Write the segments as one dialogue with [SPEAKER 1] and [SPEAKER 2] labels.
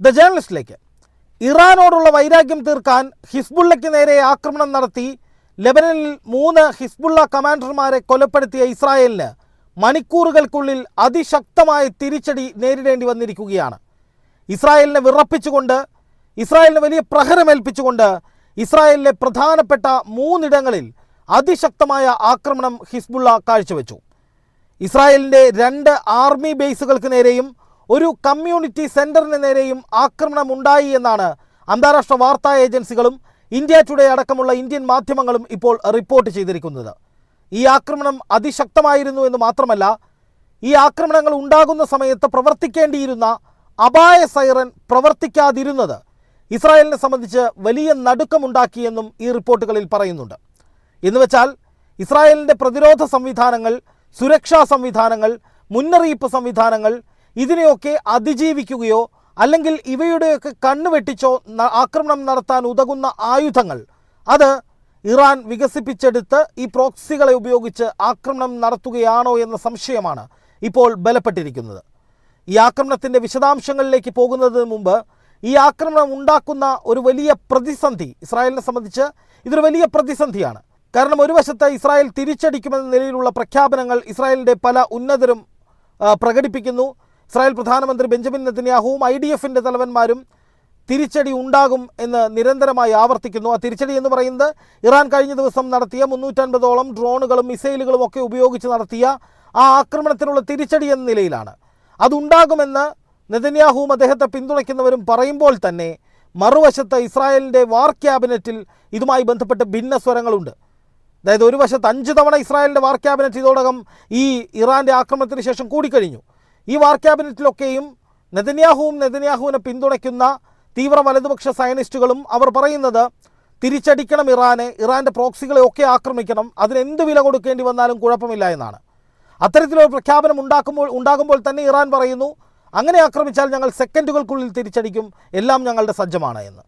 [SPEAKER 1] The ജേർണലിസ്റ്റിലേക്ക്. ഇറാനോടുള്ള വൈരാഗ്യം തീർക്കാൻ ഹിസ്ബുള്ളയ്ക്ക് നേരെ ആക്രമണം നടത്തി ലെബനനിൽ മൂന്ന് ഹിസ്ബുള്ള കമാൻഡർമാരെ കൊലപ്പെടുത്തിയ ഇസ്രായേലിന് മണിക്കൂറുകൾക്കുള്ളിൽ അതിശക്തമായ തിരിച്ചടി നേരിടേണ്ടി വന്നിരിക്കുകയാണ്. ഇസ്രായേലിനെ വിറപ്പിച്ചുകൊണ്ട് ഇസ്രായേലിന് വലിയ പ്രഹരമേൽപ്പിച്ചുകൊണ്ട് ഇസ്രായേലിലെ പ്രധാനപ്പെട്ട മൂന്നിടങ്ങളിൽ അതിശക്തമായ ആക്രമണം ഹിസ്ബുള്ള കാഴ്ചവെച്ചു. ഇസ്രായേലിന്റെ രണ്ട് ആർമി ബേസുകൾക്ക് നേരെയും ഒരു കമ്മ്യൂണിറ്റി സെന്ററിന് നേരെയും ആക്രമണം ഉണ്ടായി എന്നാണ് അന്താരാഷ്ട്ര വാർത്താ ഏജൻസികളും ഇന്ത്യ ടുഡേ അടക്കമുള്ള ഇന്ത്യൻ മാധ്യമങ്ങളും ഇപ്പോൾ റിപ്പോർട്ട് ചെയ്തിരിക്കുന്നത്. ഈ ആക്രമണം അതിശക്തമായിരുന്നു എന്ന് മാത്രമല്ല ഈ ആക്രമണങ്ങൾ ഉണ്ടാകുന്ന സമയത്ത് പ്രവർത്തിക്കേണ്ടിയിരുന്ന അപായ സൈറൻ പ്രവർത്തിക്കാതിരുന്നത് ഇസ്രായേലിനെ സംബന്ധിച്ച് വലിയ നടുക്കമുണ്ടാക്കിയെന്നും ഈ റിപ്പോർട്ടുകളിൽ പറയുന്നുണ്ട്. എന്ന് വെച്ചാൽ ഇസ്രായേലിന്റെ പ്രതിരോധ സംവിധാനങ്ങൾ സുരക്ഷാ സംവിധാനങ്ങൾ മുന്നറിയിപ്പ് സംവിധാനങ്ങൾ ഇതിനെയൊക്കെ അതിജീവിക്കുകയോ അല്ലെങ്കിൽ ഇവയുടെയൊക്കെ കണ്ണു വെട്ടിച്ചോ ആക്രമണം നടത്താൻ ഉതകുന്ന ആയുധങ്ങൾ. അത് ഇറാൻ വികസിപ്പിച്ചെടുത്ത് ഈ പ്രോക്സികളെ ഉപയോഗിച്ച് ആക്രമണം നടത്തുകയാണോ എന്ന സംശയമാണ് ഇപ്പോൾ ബലപ്പെട്ടിരിക്കുന്നത്. ഈ ആക്രമണത്തിന്റെ വിശദാംശങ്ങളിലേക്ക് പോകുന്നതിന് മുമ്പ് ഈ ആക്രമണം ഉണ്ടാക്കുന്ന ഒരു വലിയ പ്രതിസന്ധി ഇസ്രായേലിനെ സംബന്ധിച്ച് ഇതൊരു വലിയ പ്രതിസന്ധിയാണ്. കാരണം ഒരു വശത്ത് ഇസ്രായേൽ തിരിച്ചടിക്കുമെന്ന നിലയിലുള്ള പ്രഖ്യാപനങ്ങൾ ഇസ്രായേലിന്റെ പല ഉന്നതരും പ്രകടിപ്പിക്കുന്നു. ഇസ്രായേൽ പ്രധാനമന്ത്രി ബെഞ്ചമിൻ നെതന്യാഹുവും ഐ ഡി എഫിന്റെ തലവന്മാരും തിരിച്ചടി ഉണ്ടാകും എന്ന് നിരന്തരമായി ആവർത്തിക്കുന്നു. ആ തിരിച്ചടി എന്ന് പറയുന്നത് ഇറാൻ കഴിഞ്ഞ ദിവസം നടത്തിയ മുന്നൂറ്റൻപതോളം ഡ്രോണുകളും മിസൈലുകളും ഒക്കെ ഉപയോഗിച്ച് നടത്തിയ ആ ആക്രമണത്തിനുള്ള തിരിച്ചടി എന്ന നിലയിലാണ്. അതുണ്ടാകുമെന്ന് നെതന്യാഹുവും അദ്ദേഹത്തെ പിന്തുണയ്ക്കുന്നവരും പറയുമ്പോൾ തന്നെ മറുവശത്ത് ഇസ്രായേലിന്റെ വാർ ക്യാബിനറ്റിൽ ഇതുമായി ബന്ധപ്പെട്ട് ഭിന്ന സ്വരങ്ങളുണ്ട് അതായത് ഒരു വശത്ത് അഞ്ച് തവണ ഇസ്രായേലിന്റെ വാർ ക്യാബിനറ്റ് ഇതോടകം ഈ ഇറാന്റെ ആക്രമണത്തിന് ശേഷം കൂടിക്കഴിഞ്ഞു. ഈ വാർ ക്യാബിനറ്റിലൊക്കെയും നെതന്യാഹുവും നെതന്യാഹുവിനെ പിന്തുണയ്ക്കുന്ന തീവ്ര വലതുപക്ഷ സയനിസ്റ്റുകളും അവർ പറയുന്നത് തിരിച്ചടിക്കണം ഇറാനെ ഇറാന്റെ പ്രോക്സികളെ ഒക്കെ ആക്രമിക്കണം അതിന് എന്ത് വില കൊടുക്കേണ്ടി വന്നാലും കുഴപ്പമില്ല എന്നാണ്. അത്തരത്തിലൊരു പ്രഖ്യാപനം ഉണ്ടാക്കുമ്പോൾ ഉണ്ടാകുമ്പോൾ തന്നെ ഇറാൻ പറയുന്നു അങ്ങനെ ആക്രമിച്ചാൽ ഞങ്ങൾ സെക്കൻഡുകൾക്കുള്ളിൽ തിരിച്ചടിക്കും എല്ലാം ഞങ്ങളുടെ സജ്ജമാണ് എന്ന്.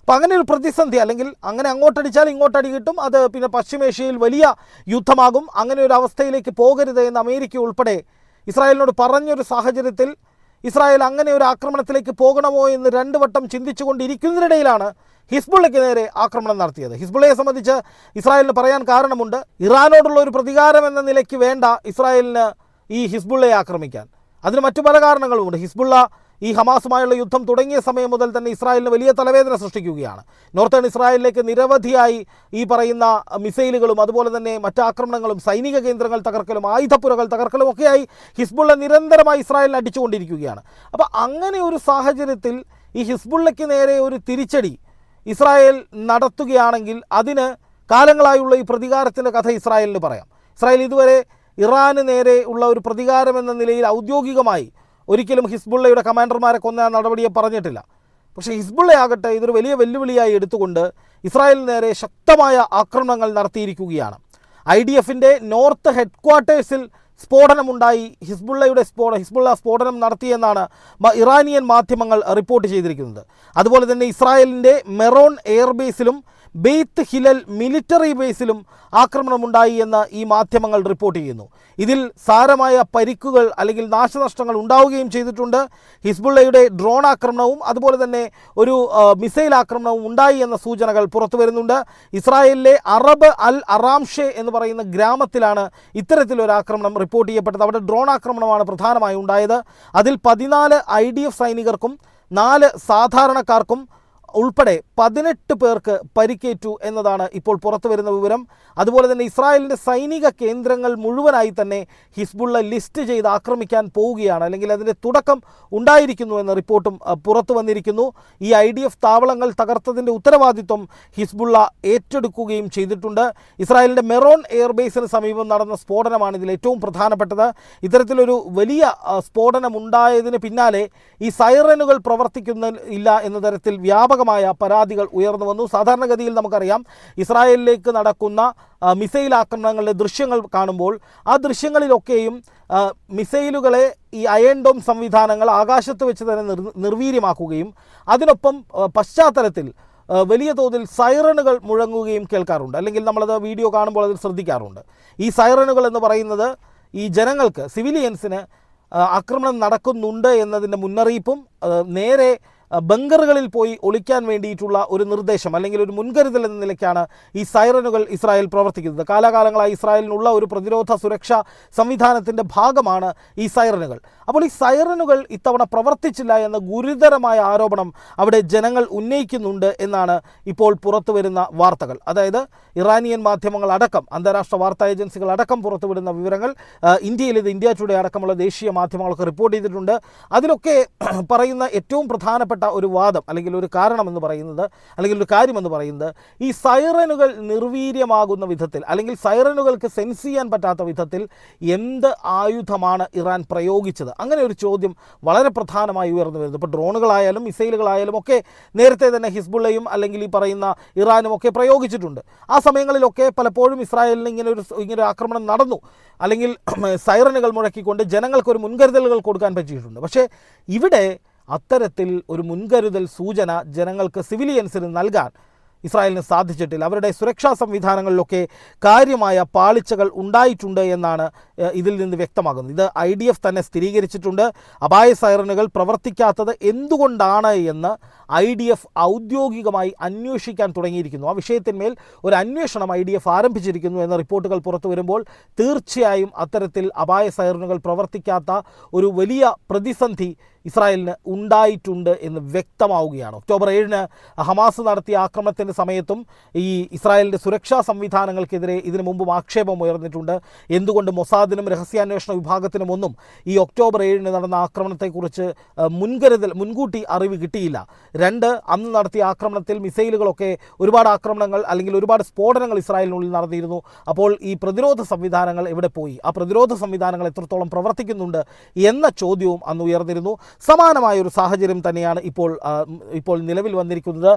[SPEAKER 1] അപ്പോൾ അങ്ങനെ ഒരു പ്രതിസന്ധി അല്ലെങ്കിൽ അങ്ങനെ അങ്ങോട്ടടിച്ചാൽ ഇങ്ങോട്ടടി കിട്ടും അത് പിന്നെ പശ്ചിമേഷ്യയിൽ വലിയ യുദ്ധമാകും അങ്ങനെ ഒരു അവസ്ഥയിലേക്ക് പോകരുത് എന്ന് അമേരിക്ക ഉൾപ്പെടെ ഇസ്രായേലിനോട് പറഞ്ഞൊരു സാഹചര്യത്തിൽ ഇസ്രായേൽ അങ്ങനെ ഒരു ആക്രമണത്തിലേക്ക് പോകണമോ എന്ന് രണ്ടു വട്ടം ചിന്തിച്ചുകൊണ്ടിരിക്കുന്നതിനിടയിലാണ് ഹിസ്ബുള്ളയ്ക്ക് നേരെ ആക്രമണം നടത്തിയത്. ഹിസ്ബുള്ളയെ സംബന്ധിച്ച് ഇസ്രായേലിന് പറയാൻ കാരണമുണ്ട്. ഇറാനോടുള്ള ഒരു പ്രതികാരം എന്ന നിലയ്ക്ക് വേണ്ട ഇസ്രായേലിന് ഈ ഹിസ്ബുള്ളയെ ആക്രമിക്കാൻ. അതിന് മറ്റു പല കാരണങ്ങളുമുണ്ട്. ഹിസ്ബുള്ള ഈ ഹമാസുമായുള്ള യുദ്ധം തുടങ്ങിയ സമയം മുതൽ തന്നെ ഇസ്രായേലിന് വലിയ തലവേദന സൃഷ്ടിക്കുകയാണ്. നോർത്തേൺ ഇസ്രായേലിലേക്ക് നിരവധിയായി ഈ പറയുന്ന മിസൈലുകളും അതുപോലെ തന്നെ മറ്റ് ആക്രമണങ്ങളും സൈനിക കേന്ദ്രങ്ങൾ തകർക്കലും ആയുധപ്പുരകൾ തകർക്കലും ഒക്കെയായി ഹിസ്ബുള്ള നിരന്തരമായി ഇസ്രായേലിനെ അടിച്ചുകൊണ്ടിരിക്കുകയാണ്. അപ്പോൾ അങ്ങനെ ഒരു സാഹചര്യത്തിൽ ഈ ഹിസ്ബുള്ളയ്ക്ക് നേരെ ഒരു തിരിച്ചടി ഇസ്രായേൽ നടത്തുകയാണെങ്കിൽ അതിന് കാലങ്ങളായുള്ള ഈ പ്രതികാരത്തിന്റെ കഥ ഇസ്രായേലിന് പറയാം. ഇസ്രായേൽ ഇതുവരെ ഇറാന് നേരെ ഉള്ള ഒരു പ്രതികാരം എന്ന നിലയിൽ ഔദ്യോഗികമായി ഒരിക്കലും ഹിസ്ബുള്ളയുടെ കമാൻഡർമാരെ കൊന്ന നടപടിയെ പറഞ്ഞിട്ടില്ല. പക്ഷേ ഹിസ്ബുള്ളയാകട്ടെ ഇതൊരു വലിയ വെല്ലുവിളിയായി എടുത്തുകൊണ്ട് ഇസ്രായേലിന് നേരെ ശക്തമായ ആക്രമണങ്ങൾ നടത്തിയിരിക്കുകയാണ്. ഐ ഡി എഫിന്റെ നോർത്ത് ഹെഡ്ക്വാർട്ടേഴ്സിൽ സ്ഫോടനമുണ്ടായി. ഹിസ്ബുള്ളയുടെ സ്ഫോട ഹിസ്ബുള്ള സ്ഫോടനം നടത്തിയെന്നാണ് ഇറാനിയൻ മാധ്യമങ്ങൾ റിപ്പോർട്ട് ചെയ്തിരിക്കുന്നത്. അതുപോലെ തന്നെ ഇസ്രായേലിന്റെ മെറോൺ എയർബേസിലും ബെയ്ത്ത് ഹിലൽ മിലിറ്ററി ബേസിലും ആക്രമണമുണ്ടായി എന്ന് ഈ മാധ്യമങ്ങൾ റിപ്പോർട്ട് ചെയ്യുന്നു. ഇതിൽ സാരമായ പരിക്കുകൾ അല്ലെങ്കിൽ നാശനഷ്ടങ്ങൾ ഉണ്ടാവുകയും ചെയ്തിട്ടുണ്ട്. ഹിസ്ബുള്ളയുടെ ഡ്രോൺ ആക്രമണവും അതുപോലെ തന്നെ ഒരു മിസൈൽ ആക്രമണവും ഉണ്ടായി എന്ന സൂചനകൾ പുറത്തു വരുന്നുണ്ട്. ഇസ്രായേലിലെ അറബ് അൽ അറാംഷെ എന്ന് പറയുന്ന ഗ്രാമത്തിലാണ് ഇത്തരത്തിലൊരു ആക്രമണം റിപ്പോർട്ട് ചെയ്യപ്പെട്ടത്. അവിടെ ഡ്രോൺ ആക്രമണമാണ് പ്രധാനമായും ഉണ്ടായത്. അതിൽ പതിനാല് ഐ സൈനികർക്കും നാല് സാധാരണക്കാർക്കും ഉൾപ്പെടെ പതിനെട്ട് പേർക്ക് പരിക്കേറ്റു എന്നതാണ് ഇപ്പോൾ പുറത്തു വരുന്ന വിവരം. അതുപോലെ തന്നെ ഇസ്രായേലിന്റെ സൈനിക കേന്ദ്രങ്ങൾ മുഴുവനായി തന്നെ ഹിസ്ബുള്ള ലിസ്റ്റ് ചെയ്ത് ആക്രമിക്കാൻ പോവുകയാണ്. അല്ലെങ്കിൽ അതിന്റെ തുടക്കം ഉണ്ടായിരിക്കുന്നു എന്ന റിപ്പോർട്ടും പുറത്തു വന്നിരിക്കുന്നു. ഈ ഐ ഡി എഫ് താവളങ്ങൾ തകർത്തതിന്റെ ഉത്തരവാദിത്വം ഹിസ്ബുള്ള ഏറ്റെടുക്കുകയും ചെയ്തിട്ടുണ്ട്. ഇസ്രായേലിന്റെ മെറോൺ എയർബേസിന് സമീപം നടന്ന സ്ഫോടനമാണ് ഇതിൽ ഏറ്റവും പ്രധാനപ്പെട്ടത്. ഇത്തരത്തിലൊരു വലിയ സ്ഫോടനം ഉണ്ടായതിന് പിന്നാലെ ഈ സൈറനുകൾ പ്രവർത്തിക്കുന്ന ഇല്ല എന്ന തരത്തിൽ വ്യാപകമായ പരാതികൾ ഉയർന്നു വന്നു. സാധാരണഗതിയിൽ നമുക്കറിയാം ഇസ്രായേലിലേക്ക് നടക്കുന്ന മിസൈൽ ആക്രമണങ്ങളുടെ ദൃശ്യങ്ങൾ കാണുമ്പോൾ ആ ദൃശ്യങ്ങളിലൊക്കെയും മിസൈലുകളെ ഈ അയൺ ഡോം സംവിധാനങ്ങൾ ആകാശത്ത് വെച്ച് തന്നെ നിർ നിർവീര്യമാക്കുകയും അതിനൊപ്പം പശ്ചാത്തലത്തിൽ വലിയ തോതിൽ സൈറണുകൾ മുഴങ്ങുകയും കേൾക്കാറുണ്ട്. അല്ലെങ്കിൽ നമ്മളത് വീഡിയോ കാണുമ്പോൾ അതിൽ ശ്രദ്ധിക്കാറുണ്ട്. ഈ സൈറണുകൾ എന്ന് പറയുന്നത് ഈ ജനങ്ങൾക്ക് സിവിലിയൻസിന് ആക്രമണം നടക്കുന്നുണ്ട് എന്നതിന്റെ മുന്നറിയിപ്പും നേരെ ബങ്കറുകളിൽ പോയി ഒളിക്കാൻ വേണ്ടിയിട്ടുള്ള ഒരു നിർദ്ദേശം അല്ലെങ്കിൽ ഒരു മുൻകരുതൽ എന്ന നിലയ്ക്കാണ് ഈ സൈറനുകൾ ഇസ്രായേൽ പ്രവർത്തിക്കുന്നത്. കാലാകാലങ്ങളായി ഇസ്രായേലിനുള്ള ഒരു പ്രതിരോധ സുരക്ഷാ സംവിധാനത്തിന്റെ ഭാഗമാണ് ഈ സൈറനുകൾ. അപ്പോൾ ഈ സൈറനുകൾ ഇത്തവണ പ്രവർത്തിച്ചില്ല എന്ന ഗുരുതരമായ ആരോപണം അവിടെ ജനങ്ങൾ ഉന്നയിക്കുന്നുണ്ട് എന്നാണ് ഇപ്പോൾ പുറത്തു വരുന്ന വാർത്തകൾ. അതായത് ഇറാനിയൻ മാധ്യമങ്ങൾ അടക്കം അന്താരാഷ്ട്ര വാർത്താ ഏജൻസികൾ അടക്കം പുറത്തുവിടുന്ന വിവരങ്ങൾ ഇന്ത്യയിൽ ഇത് ഇന്ത്യ ടുഡേ അടക്കമുള്ള ദേശീയ മാധ്യമങ്ങളൊക്കെ റിപ്പോർട്ട് ചെയ്തിട്ടുണ്ട്. അതിലൊക്കെ പറയുന്ന ഏറ്റവും പ്രധാനപ്പെട്ട ഒരു വാദം അല്ലെങ്കിൽ ഒരു കാരണം എന്ന് പറയുന്നത് അല്ലെങ്കിൽ ഒരു കാര്യമെന്ന് പറയുന്നത് ഈ സൈറനുകൾ നിർവീര്യമാകുന്ന വിധത്തിൽ അല്ലെങ്കിൽ സൈറനുകൾക്ക് സെൻസ് ചെയ്യാൻ പറ്റാത്ത വിധത്തിൽ എന്ത് ആയുധമാണ് ഇറാൻ പ്രയോഗിച്ചത്? അങ്ങനെ ഒരു ചോദ്യം വളരെ പ്രധാനമായി ഉയർന്നു വരുന്നത് ഇപ്പോൾ ഡ്രോണുകളായാലും മിസൈലുകളായാലും ഒക്കെ നേരത്തെ തന്നെ ഹിസ്ബുള്ളയും അല്ലെങ്കിൽ ഈ പറയുന്ന ഇറാനും ഒക്കെ പ്രയോഗിച്ചിട്ടുണ്ട്. ആ സമയങ്ങളിലൊക്കെ പലപ്പോഴും ഇസ്രായേലിന് ഇങ്ങനെ ഒരു ഇങ്ങനെ ആക്രമണം നടന്നു. അല്ലെങ്കിൽ സൈറനുകൾ മുഴക്കിക്കൊണ്ട് ജനങ്ങൾക്കൊരു മുൻകരുതലുകൾ കൊടുക്കാൻ പറ്റിയിട്ടുണ്ട്. പക്ഷേ ഇവിടെ അത്തരത്തിൽ ഒരു മുൻകരുതൽ സൂചന ജനങ്ങൾക്ക് സിവിലിയൻസിന് നൽകാൻ ഇസ്രായേലിന് സാധിച്ചിട്ടില്ല. അവരുടെ സുരക്ഷാ സംവിധാനങ്ങളിലൊക്കെ കാര്യമായ പാളിച്ചകൾ ഉണ്ടായിട്ടുണ്ട് എന്നാണ് ഇതിൽ നിന്ന് വ്യക്തമാകുന്നത്. ഇത് ഐ ഡി എഫ് തന്നെ സ്ഥിരീകരിച്ചിട്ടുണ്ട്. അപായ സൈറനുകൾ പ്രവർത്തിക്കാത്തത് എന്തുകൊണ്ടാണ് എന്ന് ഐ ഡി എഫ് ഔദ്യോഗികമായി അന്വേഷിക്കാൻ തുടങ്ങിയിരിക്കുന്നു. ആ വിഷയത്തിന്മേൽ ഒരു അന്വേഷണം ഐ ഡി എഫ് ആരംഭിച്ചിരിക്കുന്നു എന്ന റിപ്പോർട്ടുകൾ പുറത്തു വരുമ്പോൾ തീർച്ചയായും അത്തരത്തിൽ അപായ സൈറനുകൾ പ്രവർത്തിക്കാത്ത ഒരു വലിയ പ്രതിസന്ധി ഇസ്രായേലിന് ഉണ്ടായിട്ടുണ്ട് എന്ന് വ്യക്തമാവുകയാണ്. ഒക്ടോബർ ഏഴിന് ഹമാസ് നടത്തിയ ആക്രമണത്തിന്റെ സമയത്തും ഈ ഇസ്രായേലിന്റെ സുരക്ഷാ സംവിധാനങ്ങൾക്കെതിരെ ഇതിനു മുമ്പും ആക്ഷേപം ഉയർന്നിട്ടുണ്ട്. എന്തുകൊണ്ട് മൊസാദിനും രഹസ്യാന്വേഷണ വിഭാഗത്തിനും ഒന്നും ഈ ഒക്ടോബർ ഏഴിന് നടന്ന ആക്രമണത്തെക്കുറിച്ച് മുൻകരുതൽ മുൻകൂട്ടി അറിവ് കിട്ടിയില്ല. രണ്ട് അന്ന് നടത്തിയ ആക്രമണത്തിൽ മിസൈലുകളൊക്കെ ഒരുപാട് ആക്രമണങ്ങൾ അല്ലെങ്കിൽ ഒരുപാട് സ്ഫോടനങ്ങൾ ഇസ്രായേലിനുള്ളിൽ നടന്നിരുന്നു. അപ്പോൾ ഈ പ്രതിരോധ സംവിധാനങ്ങൾ എവിടെ പോയി? ആ പ്രതിരോധ സംവിധാനങ്ങൾ എത്രത്തോളം പ്രവർത്തിക്കുന്നുണ്ട് എന്ന ചോദ്യവും അന്ന് ഉയർന്നിരുന്നു. സമാനമായ ഒരു സാഹചര്യം തന്നെയാണ് ഇപ്പോൾ ഇപ്പോൾ നിലവിൽ വന്നിരിക്കുന്നത്.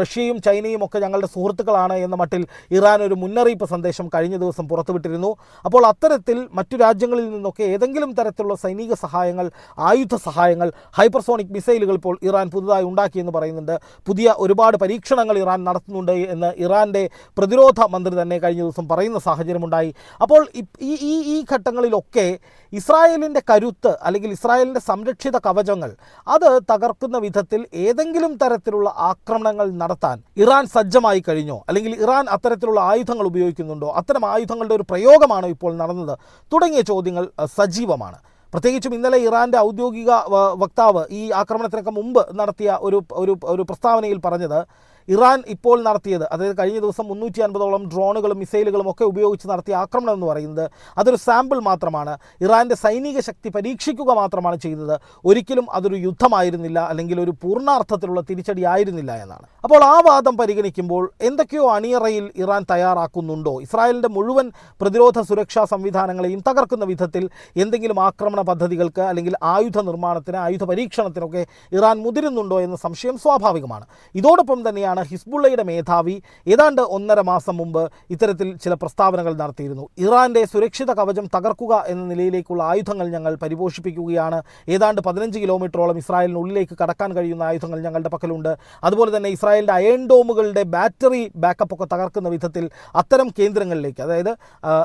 [SPEAKER 1] റഷ്യയും ചൈനയും ഒക്കെ ഞങ്ങളുടെ സുഹൃത്തുക്കളാണ് എന്ന മട്ടിൽ ഇറാൻ ഒരു മുന്നറിയിപ്പ് സന്ദേശം കഴിഞ്ഞ ദിവസം പുറത്തുവിട്ടിരുന്നു. അപ്പോൾ അത്തരത്തിൽ മറ്റു രാജ്യങ്ങളിൽ നിന്നൊക്കെ ഏതെങ്കിലും തരത്തിലുള്ള സൈനിക സഹായങ്ങൾ ആയുധ സഹായങ്ങൾ ഹൈപ്പർസോണിക് മിസൈലുകൾ ഇപ്പോൾ ഇറാൻ പുതുതായി ഉണ്ടാക്കിയെന്ന് പറയുന്നുണ്ട്. പുതിയ ഒരുപാട് പരീക്ഷണങ്ങൾ ഇറാൻ നടത്തുന്നുണ്ട് എന്ന് ഇറാന്റെ പ്രതിരോധ മന്ത്രി തന്നെ കഴിഞ്ഞ ദിവസം പറയുന്ന സാഹചര്യമുണ്ടായി. അപ്പോൾ ഈ ഈ ഈ ഘട്ടങ്ങളിലൊക്കെ ഇസ്രായേലിന്റെ കരുത്ത് അല്ലെങ്കിൽ ഇസ്രായേലിന്റെ സംരക്ഷിത കവചങ്ങൾ അത് തകർക്കുന്ന വിധത്തിൽ ഏതെങ്കിലും തരത്തിലുള്ള ആക്രമണങ്ങൾ നടത്താൻ ഇറാൻ സജ്ജമായി കഴിഞ്ഞോ? അല്ലെങ്കിൽ ഇറാൻ അത്തരത്തിലുള്ള ആയുധങ്ങൾ ഉപയോഗിക്കുന്നുണ്ടോ? അത്തരം ആയുധങ്ങളുടെ ഒരു പ്രയോഗമാണോ ഇപ്പോൾ നടന്നത്? തുടങ്ങിയ ചോദ്യങ്ങൾ സജീവമാണ്. പ്രത്യേകിച്ചും ഇന്നലെ ഇറാന്റെ ഔദ്യോഗിക വക്താവ് ഈ ആക്രമണത്തിനൊക്കെ മുമ്പ് നടത്തിയ ഒരു ഒരു പ്രസ്താവനയിൽ പറഞ്ഞത് ഇറാൻ ഇപ്പോൾ നടത്തിയത് അതായത് കഴിഞ്ഞ ദിവസം മുന്നൂറ്റി അൻപതോളം ഡ്രോണുകളും മിസൈലുകളും ഒക്കെ ഉപയോഗിച്ച് നടത്തിയ ആക്രമണം എന്ന് പറയുന്നത് അതൊരു സാമ്പിൾ മാത്രമാണ്. ഇറാന്റെ സൈനിക ശക്തി പരീക്ഷിക്കുക മാത്രമാണ് ചെയ്തത് ഒരിക്കലും അതൊരു യുദ്ധമായിരുന്നില്ല അല്ലെങ്കിൽ ഒരു പൂർണാർത്ഥത്തിലുള്ള തിരിച്ചടി ആയിരുന്നില്ല എന്നാണ്. അപ്പോൾ ആ വാദം പരിഗണിക്കുമ്പോൾ എന്തൊക്കെയോ അണിയറയിൽ ഇറാൻ തയ്യാറാക്കുന്നുണ്ടോ? ഇസ്രായേലിന്റെ മുഴുവൻ പ്രതിരോധ സുരക്ഷാ സംവിധാനങ്ങളെയും തകർക്കുന്ന വിധത്തിൽ എന്തെങ്കിലും ആക്രമണ പദ്ധതികൾക്ക് അല്ലെങ്കിൽ ആയുധ നിർമ്മാണത്തിന് ആയുധ പരീക്ഷണത്തിനൊക്കെ ഇറാൻ മുതിരുന്നുണ്ടോ എന്ന സംശയം സ്വാഭാവികമാണ്. ഇതോടൊപ്പം തന്നെയാണ് ഹിസ്ബുള്ളയുടെ മേധാവി. ഏതാണ്ട് ഒന്നര മാസം മുമ്പ് ഇത്തരത്തിൽ ചില പ്രസ്താവനകൾ നടത്തിയിരുന്നു. ഇറാന്റെ സുരക്ഷിത കവചം തകർക്കുക എന്ന നിലയിലേക്കുള്ള ആയുധങ്ങൾ ഞങ്ങൾ പരിപോഷിപ്പിക്കുകയാണ്. ഏതാണ്ട് പതിനഞ്ച് കിലോമീറ്ററോളം ഇസ്രായേലിനുള്ളിലേക്ക് കടക്കാൻ കഴിയുന്ന ആയുധങ്ങൾ ഞങ്ങളുടെ പക്കലുണ്ട്. അതുപോലെ തന്നെ ഇസ്രായേലിന്റെ അയൺ ഡോമുകളുടെ ബാറ്ററി ബാക്കപ്പ് ഒക്കെ തകർക്കുന്ന വിധത്തിൽ അത്തരം കേന്ദ്രങ്ങളിലേക്ക് അതായത്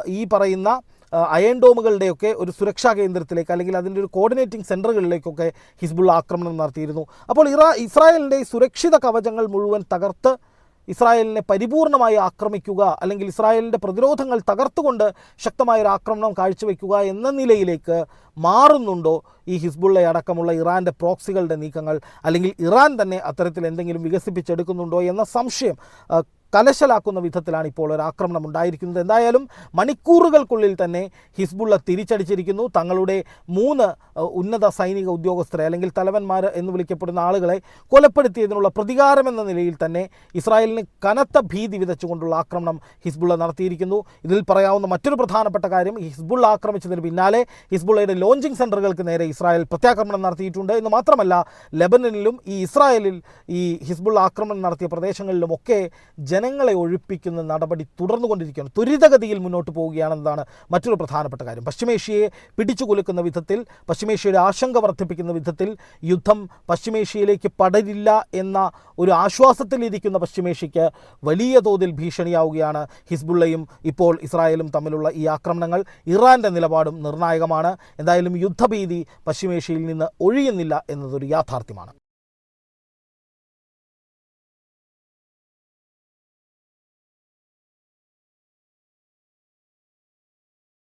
[SPEAKER 1] ഈ പറയുന്ന അയൺ ഡോമുകളുടെയൊക്കെ ഒരു സുരക്ഷാ കേന്ദ്രത്തിലേക്ക് അല്ലെങ്കിൽ അതിന്റെ ഒരു കോർഡിനേറ്റിംഗ് സെന്ററുകളിലേക്കൊക്കെ ഹിസ്ബുൾ ആക്രമണം നടത്തിയിരുന്നു. അപ്പോൾ ഇറാ ഇസ്രായേലിന്റെ സുരക്ഷിത കവചങ്ങൾ മുഴുവൻ തകർത്ത് ഇസ്രായേലിനെ പരിപൂർണമായി ആക്രമിക്കുക അല്ലെങ്കിൽ ഇസ്രായേലിന്റെ പ്രതിരോധങ്ങൾ തകർത്തുകൊണ്ട് ശക്തമായ ഒരു ആക്രമണം കാഴ്ചവെക്കുക എന്ന നിലയിലേക്ക് മാറുന്നുണ്ടോ ഈ ഹിസ്ബുള്ള അടക്കമുള്ള ഇറാന്റെ പ്രോക്സികളുടെ നീക്കങ്ങൾ? അല്ലെങ്കിൽ ഇറാൻ തന്നെ അത്തരത്തിൽ എന്തെങ്കിലും വികസിപ്പിച്ചെടുക്കുന്നുണ്ടോ എന്ന സംശയം കലശലാക്കുന്ന വിധത്തിലാണ് ഇപ്പോൾ ഒരു ആക്രമണം ഉണ്ടായിരിക്കുന്നത്. എന്തായാലും മണിക്കൂറുകൾക്കുള്ളിൽ തന്നെ ഹിസ്ബുള്ള തിരിച്ചടിച്ചിരിക്കുന്നു. തങ്ങളുടെ മൂന്ന് ഉന്നത സൈനിക ഉദ്യോഗസ്ഥരെ അല്ലെങ്കിൽ തലവന്മാർ എന്ന് വിളിക്കപ്പെടുന്ന ആളുകളെ കൊലപ്പെടുത്തിയതിനുള്ള പ്രതികാരം എന്ന നിലയിൽ തന്നെ ഇസ്രായേലിന് കനത്ത ഭീതി വിതച്ചുകൊണ്ടുള്ള ആക്രമണം ഹിസ്ബുള്ള നടത്തിയിരിക്കുന്നു. ഇതിൽ പറയാവുന്ന മറ്റൊരു പ്രധാനപ്പെട്ട കാര്യം ഹിസ്ബുള്ള ആക്രമിച്ചതിന് പിന്നാലെ ഹിസ്ബുള്ളയുടെ ലോഞ്ചിങ് സെന്ററുകൾക്ക് നേരെ ഇസ്രായേൽ പ്രത്യാക്രമണം നടത്തിയിട്ടുണ്ട്. എന്ന് മാത്രമല്ല ലെബനനിലും ഈ ഇസ്രായേലിൽ ഈ ഹിസ്ബുള്ള ആക്രമണം നടത്തിയ പ്രദേശങ്ങളിലുമൊക്കെ ജനങ്ങളെ ഒഴിപ്പിക്കുന്ന നടപടി തുടർന്നുകൊണ്ടിരിക്കുകയാണ്. ത്വരിതഗതിയിൽ മുന്നോട്ട് പോവുകയാണെന്നതാണ് മറ്റൊരു പ്രധാനപ്പെട്ട കാര്യം. പശ്ചിമേഷ്യയെ പിടിച്ചുകുലുക്കുന്ന വിധത്തിൽ പശ്ചിമേഷ്യയുടെ ആശങ്ക വർദ്ധിപ്പിക്കുന്ന വിധത്തിൽ യുദ്ധം പശ്ചിമേഷ്യയിലേക്ക് പടരില്ല എന്ന ഒരു ആശ്വാസത്തിലിരിക്കുന്ന പശ്ചിമേഷ്യയ്ക്ക് വലിയ തോതിൽ ഭീഷണിയാവുകയാണ് ഹിസ്ബുള്ളയും ഇപ്പോൾ ഇസ്രായേലും തമ്മിലുള്ള ഈ ആക്രമണങ്ങൾ. ഇറാന്റെ നിലപാടും നിർണായകമാണ്. എന്തായാലും യുദ്ധഭീതി പശ്ചിമേഷ്യയിൽ നിന്ന് ഒഴിയുന്നില്ല എന്നതൊരു യാഥാർത്ഥ്യമാണ്.